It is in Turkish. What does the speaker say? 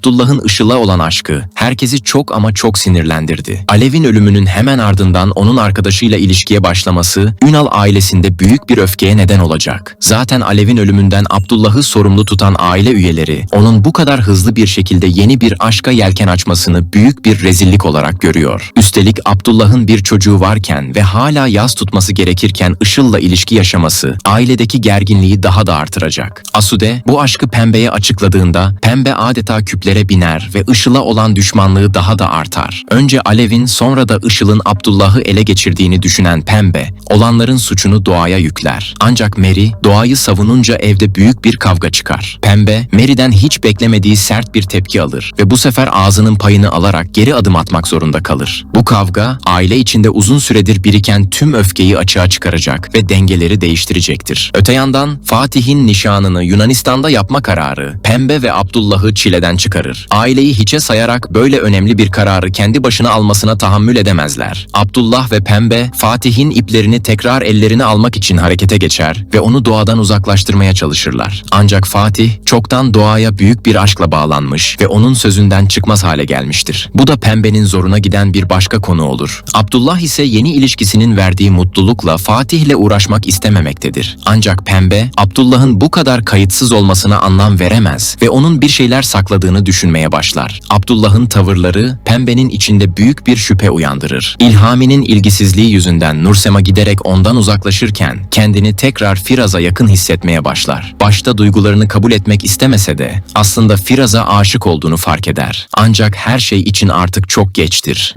Abdullah'ın Işıl'a olan aşkı herkesi çok ama çok sinirlendirdi. Alev'in ölümünün hemen ardından onun arkadaşıyla ilişkiye başlaması Ünal ailesinde büyük bir öfkeye neden olacak. Zaten Alev'in ölümünden Abdullah'ı sorumlu tutan aile üyeleri onun bu kadar hızlı bir şekilde yeni bir aşka yelken açmasını büyük bir rezillik olarak görüyor. Üstelik Abdullah'ın bir çocuğu varken ve hala yas tutması gerekirken Işıl'la ilişki yaşaması ailedeki gerginliği daha da artıracak. Asude bu aşkı Pembe'ye açıkladığında Pembe adeta küplere biner ve Işıl'a olan düşmanlığı daha da artar. Önce Alev'in sonra da Işıl'ın Abdullah'ı ele geçirdiğini düşünen Pembe olanların suçunu Doğa'ya yükler. Ancak Mary Doğa'yı savununca evde büyük bir kavga çıkar. Pembe Mary'den hiç beklemediği sert bir tepki alır ve bu sefer ağzının payını alarak geri adım atmak zorunda kalır. Bu kavga aile içinde uzun süredir biriken tüm öfkeyi açığa çıkaracak ve dengeleri değiştirecektir. Öte yandan Fatih'in nişanını Yunanistan'da yapma kararı Pembe ve Abdullah'ı çileden çıkarır. Aileyi hiçe sayarak böyle önemli bir kararı kendi başına almasına tahammül edemezler. Abdullah ve Pembe Fatih'in iplerini tekrar ellerine almak için harekete geçer ve onu doğadan uzaklaştırmaya çalışırlar. Ancak Fatih çoktan doğaya büyük bir aşkla bağlanmış ve onun sözünden çıkmaz hale gelmiştir. Bu da Pembe'nin zoruna giden bir başka konu olur. Abdullah ise yeni ilişkisinin verdiği mutlulukla Fatih'le uğraşmak istememektedir. Ancak Pembe, Abdullah'ın bu kadar kayıtsız olmasına anlam veremez ve onun bir şeyler sakladığını düşünmeye başlar. Abdullah'ın tavırları Pembe'nin içinde büyük bir şüphe uyandırır. İlhami'nin ilgisizliği yüzünden Nursema giderek ondan uzaklaşırken kendini tekrar Firaz'a yakın hissetmeye başlar. Başta duygularını kabul etmek istemese de aslında Firaz'a aşık olduğunu fark eder. Ancak her şey için artık çok geçtir.